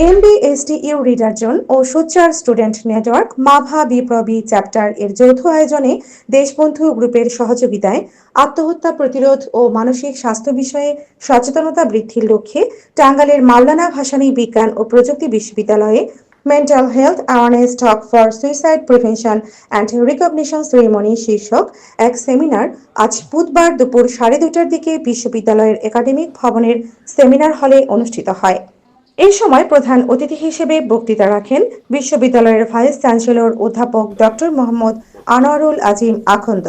এমবিএসটিইউ রিডারজন ও সোচ্চার স্টুডেন্ট নেটওয়ার্ক মাভা বিপ্লবী চ্যাপ্টার এর যৌথ আয়োজনে দেশবন্ধু গ্রুপের সহযোগিতায় আত্মহত্যা প্রতিরোধ ও মানসিক স্বাস্থ্য বিষয়ে সচেতনতা বৃদ্ধির লক্ষ্যে টাঙ্গালের মাওলানা ভাসানী বিজ্ঞান ও প্রযুক্তি বিশ্ববিদ্যালয়ে mental health awareness talk for suicide prevention and recognition ceremony শীর্ষক এক সেমিনার আজ বুধবার দুপুর সাড়ে দুটার দিকে বিশ্ববিদ্যালয়ের একাডেমিক ভবনের সেমিনার হলে অনুষ্ঠিত হয়। এই সময় প্রধান অতিথি হিসেবে বক্তৃতা রাখেন বিশ্ববিদ্যালয়ের ভাইস চ্যান্সেলর অধ্যাপক ডক্টর মোহাম্মদ আনোয়ারুল আজিম আখন্দ।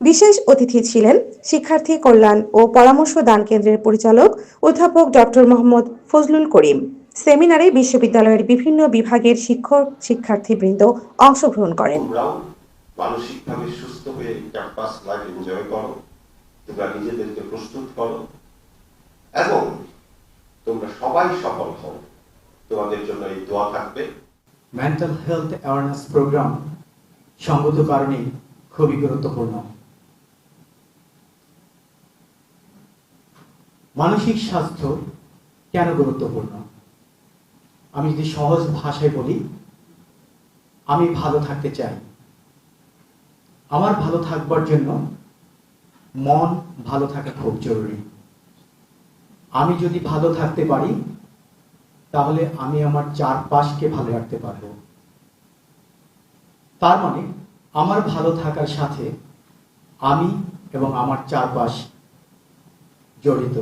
বিশেষ অতিথি ছিলেন শিক্ষার্থী কল্যাণ ও পরামর্শ দান কেন্দ্রের পরিচালক অধ্যাপক ডক্টর মোহাম্মদ ফজলুল করিম। সেমিনারে বিশ্ববিদ্যালয়ের বিভিন্ন বিভাগের শিক্ষক শিক্ষার্থীবৃন্দ অংশগ্রহণ করেন। মানসিকভাবে সুস্থ হয়ে ক্যাম্পাস লাইফ এনজয় করো। তোমরা নিজেদেরকে প্রস্তুত করো। এবং তোমরা সবাই সফল হও। তোমাদের জন্য এই দোয়া থাকবে। মেন্টাল হেলথ অ্যাওয়ারনেস প্রোগ্রাম সঙ্গত কারণে খুবই গুরুত্বপূর্ণ। মানসিক স্বাস্থ্য কেন গুরুত্বপূর্ণ? আমি যদি সহজ ভাষায় বলি, আমি ভালো থাকতে চাই। আমার ভালো থাকবার জন্য মন ভালো থাকা খুব জরুরি। আমি যদি ভালো থাকতে পারি, তাহলে আমি আমার চারপাশকে ভালো রাখতে পারব। তার মানে আমার ভালো থাকার সাথে আমি এবং আমার চারপাশ জড়িত।